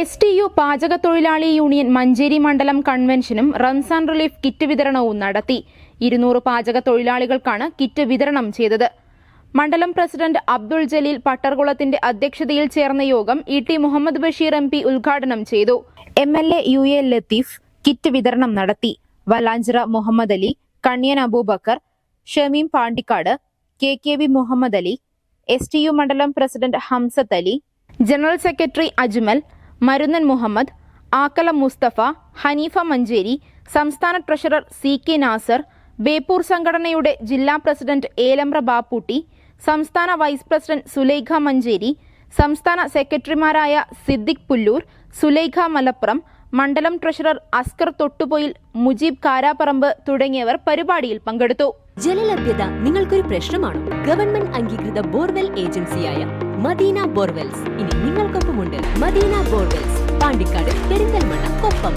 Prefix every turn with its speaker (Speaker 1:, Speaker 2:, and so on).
Speaker 1: S T U പാചക തൊഴിലാളി union Manjeri മണ്ഡലം കൺവെൻഷനും റംസാൻ റിലീഫ് കിറ്റ് വിതരണവും നടത്തി. ഇരുന്നൂറ് പാചക തൊഴിലാളികൾക്കാണ് കിറ്റ് വിതരണം ചെയ്തത്. മണ്ഡലം പ്രസിഡന്റ് അബ്ദുൾ ജലീൽ പട്ടർകുളത്തിന്റെ അധ്യക്ഷതയിൽ ചേർന്ന യോഗം E T Muhammad Basheer M P ഉദ്ഘാടനം ചെയ്തു. M L A U A Latheef kit വിതരണം നടത്തി. Valanchira Muhammad Ali Kanyan Abubakar Shameem Pandikkad K K V Muhammad Ali S T U മണ്ഡലം president Hamzath Ali general secretary Ajmal Marunnan Muhammad Akkalam Musthafa Haneefa Manjeri സംസ്ഥാന treasurer C K Nasar Beypore സംഘടനയുടെ ജില്ലാ president ഏലമ്ര Bapputty സംസ്ഥാന vice president Sulaikha Manjeri സംസ്ഥാന സെക്രട്ടറിമാരായ സിദ്ദിഖ് പുല്ലൂർ സുലൈഖ മലപ്പുറം മണ്ഡലം treasurer Askar Thottupoyil Mujeeb Karapparamb തുടങ്ങിയവർ പരിപാടിയിൽ പങ്കെടുത്തു.
Speaker 2: ജലലഭ്യത നിങ്ങൾക്കൊരു പ്രശ്നമാണോ? ഗവൺമെന്റ് അംഗീകൃത ബോർവെൽ ഏജൻസിയായ മദീന ബോർവെൽസ്. ഇനി നിങ്ങൾക്കൊപ്പമുണ്ട് മദീന ബോർവെൽസ് പാണ്ടിക്കാട് പെരിന്തൽമണ്ണ കൊപ്പം